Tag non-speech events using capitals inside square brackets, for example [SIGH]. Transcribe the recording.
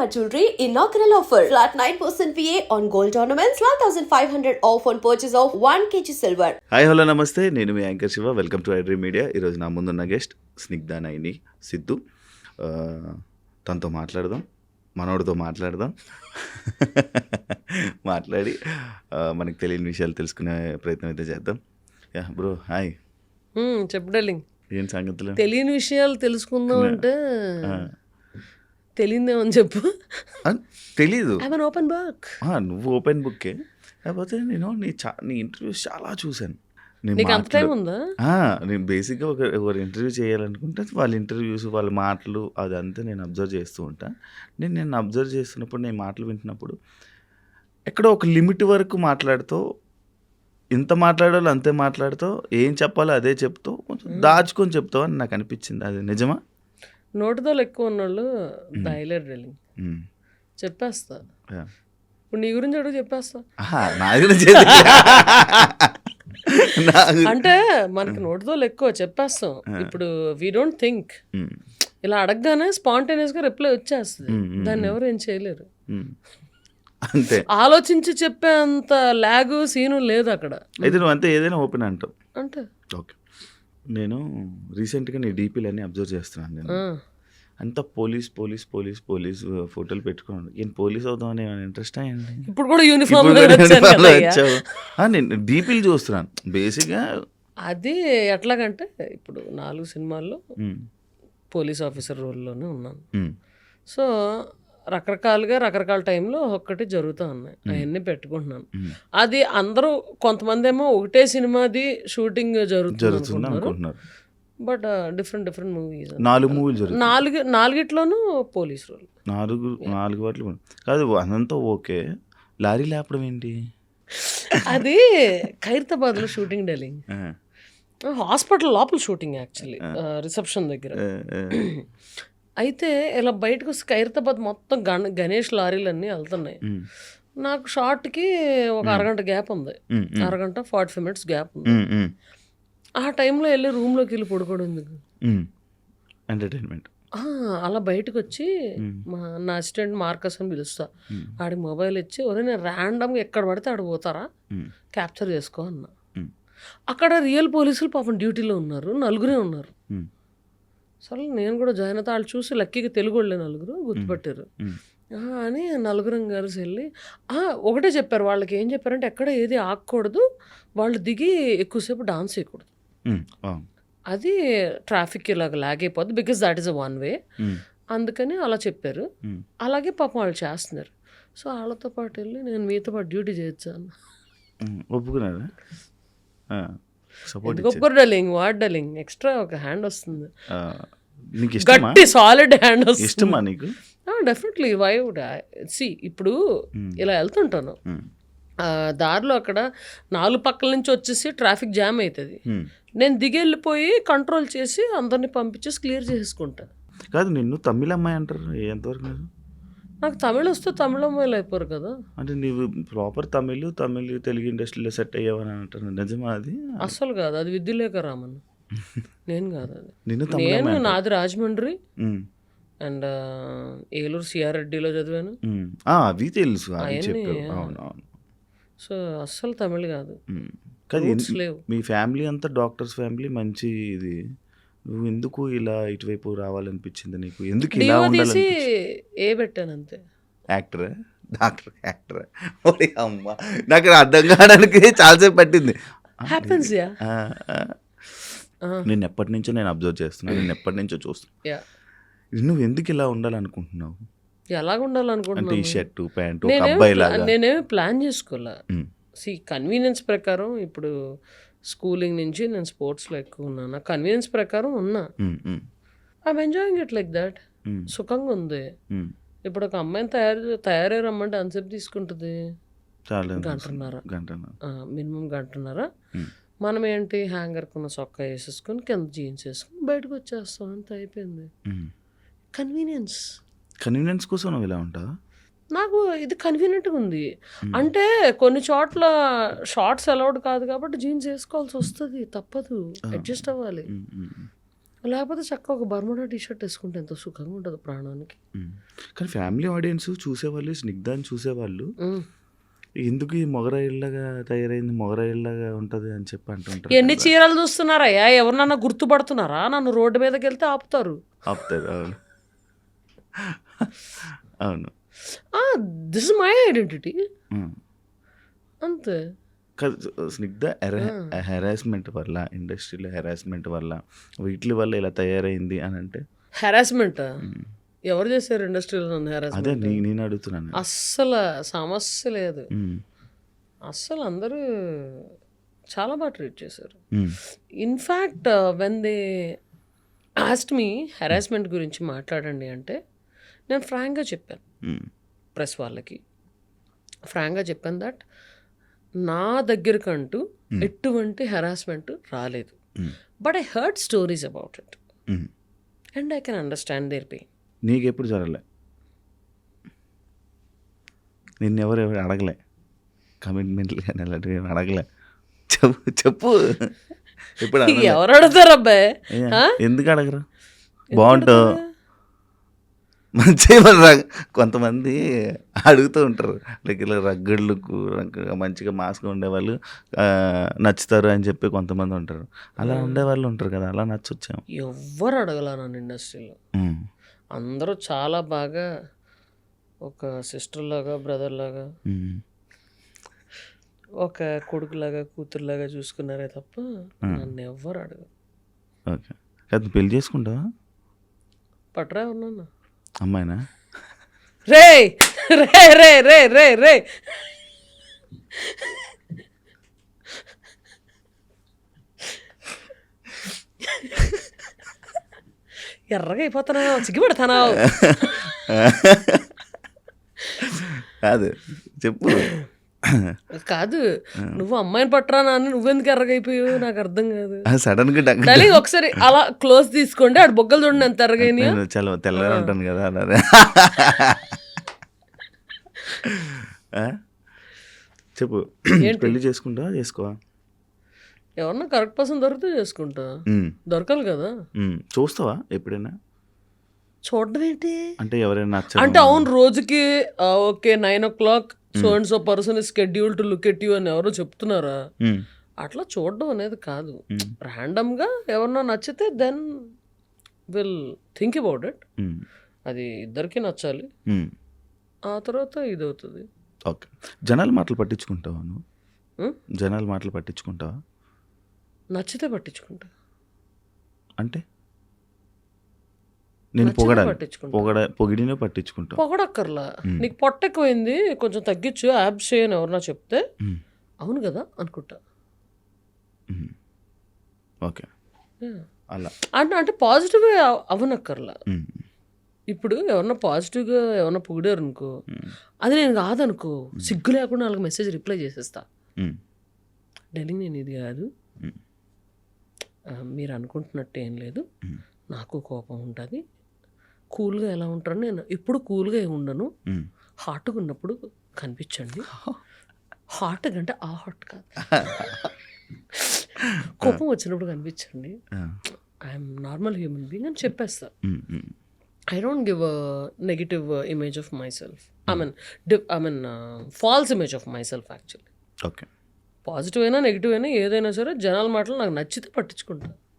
Shalimar Jewelry inaugural offer. Flat 9% VA on gold ornaments, 12,500 off on purchase of 1 kg silver. Hi hello నమస్తే నేను మీ anchor Shiva. Welcome to iDream media ఈరోజు నా ముందున్న guest Snigdha Naini Siddhu. ఆ, తనతో మాట్లాడదాం మనోడితో మాట్లాడదాం. [LAUGHS] మాట్లాడి ఆ, మనకి తెలియని విషయాలు తెలుసుకునే ప్రయత్నం అయితే చేద్దాం. యా బ్రో హాయ్ మ్మ్, చెప్పు డార్లింగ్ ఏం సంగతులు? తెలియని విషయాలు తెలుసుకుందాం అంటే ఆ, తెలియదేమని చెప్పు. తెలీదు. ఓపెన్ బుక్ నువ్వు ఓపెన్ బుక్కే కాకపోతే నేను నీ చా నీ ఇంటర్వ్యూస్ చాలా చూశాను. నేను బేసిక్గా ఒక ఒకరు ఇంటర్వ్యూ చేయాలనుకుంటే వాళ్ళ ఇంటర్వ్యూస్ వాళ్ళ మాటలు అదంతా నేను అబ్జర్వ్ చేస్తూ ఉంటా. నేను నేను అబ్జర్వ్ చేస్తున్నప్పుడు నేను మాటలు వింటున్నప్పుడు ఎక్కడో ఒక లిమిట్ వరకు మాట్లాడుతూ ఇంత మాట్లాడాలో అంతే మాట్లాడుతూ ఏం చెప్పాలో అదే చెప్తూ కొంచెం దాచుకొని చెప్తావు అని నాకు అనిపించింది. అది నిజమా? నోటితో ఎక్కువ ఉన్నోళ్ళు దాయలేరు డార్లింగ్. ఉమ్. చెప్పేస్తా. ఇప్పుడు నీ గురించి అడుగు చెప్పేస్తా. [LAUGHS] అంటే మనకి నోటితో ఎక్కువ చెప్పేస్తాం. ఇప్పుడు వీ డోంట్ థింక్ ఇలా అడగగానే స్పాంటేనియస్గా రిప్లై వచ్చేస్తుంది. దాన్ని ఎవరు ఏం చేయలేరు. అంతే. ఆలోచించి చెప్పేంత లాగు సీను లేదు అక్కడ. అయితే నువ్వు అంతే ఏదైనా ఓపెన్ అంటావు. అంటే. ఓకే. నేను రీసెంట్గా నీ డీపీలన్నీ అబ్జర్వ్ చేస్తున్నాను నేను. అంతా పోలీస్ పోలీస్ పోలీస్ పోలీస్ ఫోటోలు పెట్టుకున్నాను నేను పోలీస్ అవుదామని ఇంట్రెస్ట్ అయ్యండి ఇప్పుడు కూడా యూనిఫామ్ నేను డీపీలు చూస్తున్నాను. బేసిక్గా అది ఎట్లాగంటే ఇప్పుడు నాలుగు సినిమాల్లో పోలీస్ ఆఫీసర్ రోల్లోనే ఉన్నాను. సో రకరకాలుగా రకరకాల టైంలో ఒక్కటి జరుగుతూ ఉన్నాయి. అవన్నీ పెట్టుకుంటున్నాను. అది అందరూ కొంతమంది ఏమో ఒకటే సినిమాది షూటింగ్ జరుగుతుంది అనుకుంటున్నారు. But different different movies. నాలుగు మూవీలు నాలుగు నాలుగిట్లోనూ పోలీస్ రోల్. నాలుగు నాలుగు వాటిలో కూడా. కాదు అదంతా ఓకే. లారీ లేపడం ఏంటి? అది ఖైరతాబాద్లో షూటింగ్ డెలింగ్ హాస్పిటల్ లోపల షూటింగ్ యాక్చువల్లీ. రిసెప్షన్ దగ్గర. [CLEARS THROAT] అయితే ఇలా బయటకు వస్తే ఖైరతాబాద్ మొత్తం గణ గణేష్ లారీలన్నీ వెళ్తున్నాయి. నాకు షార్ట్కి ఒక అరగంట గ్యాప్ ఉంది. అరగంట ఫార్టీ ఫైవ్ మినిట్స్ గ్యాప్ ఉంది. ఆ టైంలో వెళ్ళి రూమ్లోకి వెళ్ళి పడుకోవడం ఎందుకు. ఎంటర్టైన్మెంట్ అలా బయటకు వచ్చి మా నా అసిస్టెంట్ మార్కస్ అని పిలుస్తా. ఆడికి మొబైల్ ఇచ్చి ఒరే నేను ర్యాండమ్గా ఎక్కడ పడితే ఆడ పోతారా? క్యాప్చర్ చేసుకో అన్న. అక్కడ రియల్ పోలీసులు పాపం డ్యూటీలో ఉన్నారు. నలుగురే ఉన్నారు. సరే నేను కూడా జాయిన్ అవుతా. వాళ్ళు చూసి లక్కీగా తెలుగు వాళ్ళే నలుగురు గుర్తుపట్టారు. అని నలుగురం కలిసి వెళ్ళి ఒకటే చెప్పారు. వాళ్ళకి ఏం చెప్పారంటే ఎక్కడ ఏది ఆగకూడదు వాళ్ళు దిగి ఎక్కువసేపు డాన్స్ చేయకూడదు. అది ట్రాఫిక్ ఇలాగ లాగ్ అయిపోద్ది because that is a one way అందుకని అలా చెప్పారు. అలాగే పాపం వాళ్ళు చేస్తున్నారు. సో వాళ్ళతో పాటు వెళ్ళి నేను మీతో పాటు డ్యూటీ చేయొచ్చాను ఒప్పుకున్నారా? ఒప్పుకోరు డలింగ్ వాట్ డలింగ్ ఎక్స్ట్రా ఒక హ్యాండ్ వస్తుంది. నీకు గట్టి సాలిడ్ హ్యాండ్ వస్తుంది. ఇష్టమా నీకు? డెఫినెట్లీ వై వుడ్ సి ఇప్పుడు ఇలా వెళ్తుంటాను. ఆ, దారిలో అక్కడ నాలుగు పక్కల నుంచి వచ్చేసి ట్రాఫిక్ జామ్ అవుతుంది. నేను దిగి వెళ్ళిపోయి కంట్రోల్ చేసి అందరిని పంపించేసి క్లియర్ చేసుకుంటా కాదు నిన్ను తమిళ అమ్మాయి అంటారు ఎంతవరకు? నాకు తమిళ వస్తే తమిళ అమ్మాయిలు అయిపోరు కదా. అంటే నీవు ప్రాపర్ తమిళ్ తమిళ్ తెలుగు ఇండస్ట్రీలో సెట్ అయ్యావని అంటారు. నిజమా అది? అస్సలు కాదు. అది విద్యులేఖ రామన్ నేను కాదు అది. నేను. నాది రాజమండ్రి. అండ్ ఏలూరు సిఆర్రెడ్డిలో చదివాను. ఉమ్. ఆ, అవి తెలుసు సో అస్సలు తమిళ్ కాదు. మీ ఫ్యామిలీ అంతా డాక్టర్స్ ఫ్యామిలీ మంచి ఇది. నువ్వు ఎందుకు ఇలా ఇటువైపు రావాలనిపించింది నీకు? ఎందుకు ఇలా ఉండాలని ఏ పెట్టాను అంతే. యాక్టర్? Doctor actor. ఓరి అమ్మ నాకు అర్థం కావడానికి చాలాసేపు పట్టింది. Happens yeah. నేను ఎప్పటి నుంచో నేను అబ్జర్వ్ చేస్తున్నాను నేను ఎప్పటి నుంచో చూస్తున్నా. నువ్వు ఎందుకు ఇలా ఉండాలనుకుంటున్నావు? ఎలాగ అంటే ఈ ఉండాలనుకుంటున్నాను షర్టు ప్యాంటు ఒక నేనేమి ప్లాన్ చేసుకోలే. సి కన్వీనియన్స్ ప్రకారం ఇప్పుడు స్కూలింగ్ నుంచి నేను స్పోర్ట్స్లో ఎక్కువ ఉన్నాను? నా కన్వీనియన్స్ ప్రకారం ఉన్నా. I'm enjoying it like that సుఖంగా ఉంది. ఇప్పుడు ఒక అమ్మాయిని తయారు తయారై రమ్మంటే ఎంతసేపు తీసుకుంటుంది గంటన్నర. మినిమం గంటన్నర. మనం ఏంటి? హ్యాంగర్ కొన్న సొక్కా వేసేసుకొని కింద జీన్స్ వేసుకొని బయటకు వచ్చేస్తాం. అంత అయిపోయింది. కన్వీనియన్స్ కన్వీనియన్స్ కోసం ఇలా ఉంటావా? నాకు ఇది కన్వీనియంట్గా ఉంది. అంటే కొన్ని చోట్ల షార్ట్స్ అలౌడ్ కాదు కాబట్టి జీన్స్ వేసుకోవాల్సి వస్తుంది తప్పదు అడ్జస్ట్ అవ్వాలి. ఉమ్, ఉమ్. లేకపోతే చక్కగా ఒక బర్ముడా టీ షర్ట్ వేసుకుంటే ఎంతో సుఖంగా ఉంటుంది ప్రాణానికి. కానీ ఫ్యామిలీ ఆడియన్స్ చూసేవాళ్ళు స్నిగ్ధాన్ని చూసేవాళ్ళు. ఎందుకు ఈ మొగరాయిల్లాగా తయారైంది మొగరాయిల్లాగా ఉంటుంది అని చెప్పి అంటుంటారు ఎన్ని. చీరలు చూస్తున్నారయ్యా? ఎవరినన్నా గుర్తుపడుతున్నారా? నన్ను రోడ్డు మీదకి వెళ్తే ఆపుతారు. ఆపుతారు అవును. [LAUGHS] అవును. This is my identity. అంతే. కాదు, స్నిగ్ధ హెరాస్మెంట్ వల్ల ఇండస్ట్రీలో హెరాస్మెంట్ వల్ల వీటి వల్ల ఇలా తయారైంది అని అంటే? Harassment um. ఎవరు చేశారు ఇండస్ట్రీలో నన్ను హెరాస్మెంట్ నేను అడుగుతున్నాను అస్సలు సమస్య లేదు. ఉమ్. అస్సలు అందరూ చాలా బాగా ట్రీట్ చేశారు. In fact when they asked me harassment గురించి మాట్లాడండి అంటే నేను ఫ్రాంక్గా చెప్పాను. ఉమ్. ప్రెస్ వాళ్ళకి. ఫ్రాంక్గా చెప్పాను దట్ నా దగ్గరకంటూ ఎటువంటి హెరాస్మెంట్ రాలేదు. But I heard stories about it. And I can understand their pain నీకు ఎప్పుడు జరగలే? నిన్ను ఎవరు ఎవరు అడగలే? కమిట్మెంట్లు కానీ అలాంటివి అడగలే? చెప్పు చెప్పు. అడగలే. ఎవరు అడుగుతారు అబ్బాయి? ఎందుకు అడగరు? బాగుంటావు మంచిగా మరి రగ్- కొంతమంది అడుగుతూ ఉంటారు. లైక్ ఇలా రగ్గడ్లు మంచిగా మాస్గా ఉండేవాళ్ళు నచ్చుతారు అని చెప్పి కొంతమంది ఉంటారు. అలా ఉండేవాళ్ళు ఉంటారు కదా అలా నచ్చొచ్చాము. ఎవ్వరు అడగల నన్ను ఇండస్ట్రీలో. అందరూ చాలా బాగా ఒక సిస్టర్ లాగా బ్రదర్ లాగా ఒక కొడుకులాగా కూతురులాగా చూసుకున్నారే తప్ప నన్ను ఎవ్వరు అడగ ఓకే. కాదు పెళ్ళి చేసుకుంటావా? పట్రా ఉన్నాను అమ్మాయినా? రే రే రే రే రే రే ఎర్రగా అయిపోతున్నావు సిగ్గుపడుతున్నావు కాదు చెప్పు. కాదు. నువ్వు అమ్మాయిని పట్టరా అని నువ్వెందుకు ఎర్రగా అయిపోయావు నాకు అర్థం కాదు. సడన్గా డగ్ డార్లింగ్ ఒకసారి అలా క్లోజ్ తీసుకోండి ఆడు బొగ్గలు చూడండి ఎంత ఎర్రగైనాయో. నేను చాలా తెల్లగా ఉంటాను కదా అన్నది? చెప్పు. పెళ్ళి చేసుకుంటావా చేసుకోవా ఎవరన్నా కరెక్ట్ పర్సన్ దొరికితే చేసుకుంటా. దొరకాలి కదా. చూస్తావా ఎప్పుడైనా? చూడడం ఏంటి అంటే ఎవరైనా అంటే అవును రోజుకి okay nine o'clock so and so person schedule to look at you అని ఎవరో చెప్తున్నారా? అట్లా చూడడం అనేది కాదు. ర్యాండమ్గా ఎవరన్నా నచ్చితే then will think about it అది ఇద్దరికి నచ్చాలి. ఆ తర్వాత ఇది అవుతుంది ఓకే జనాల మాటలు పట్టించుకుంటావా నువ్వు? జనాల మాటలు పట్టించుకుంటావా? నచ్చితే పట్టించుకుంటా. అంటే? నేను పట్టించుకుంటా. పొగడ పొగిడినే పట్టించుకుంటావు పొగడక్కర్లా. నీకు పొట్ట ఎక్కువైంది కొంచెం తగ్గించు యాబ్స్ చేయని ఎవరన్నా చెప్తే. అవును కదా అనుకుంటా. ఓకే. అలా. అంటే అంటే పాజిటివ్గా అవనక్కర్లా. ఇప్పుడు ఎవరన్నా పాజిటివ్గా ఎవరన్నా పొగిడారు అనుకో అది నేను కాదనుకో సిగ్గు లేకుండా వాళ్ళకి మెసేజ్ రిప్లై చేసేస్తా. ఢిల్లీ నేను ఇది కాదు. మీరు అనుకుంటున్నట్టు ఏం లేదు. నాకు కోపం ఉంటుంది. కూల్గా ఎలా ఉంటాను నేను ఎప్పుడు కూల్గా ఉండను. హాట్గా ఉన్నప్పుడు కనిపించండి. హాట్ అంటే ఆ హాట్ కాదు. [LAUGHS] కోపం వచ్చినప్పుడు కనిపించండి. ఐఎమ్ నార్మల్ హ్యూమన్ బీయింగ్ అని చెప్పేస్తా. I don't give negative image of myself I mean I mean false image of myself actually. Okay. Positive అయినా నెగిటివ్ అయినా ఏదైనా సరే జనాల మాటలు నాకు నచ్చితే పట్టించుకుంటా.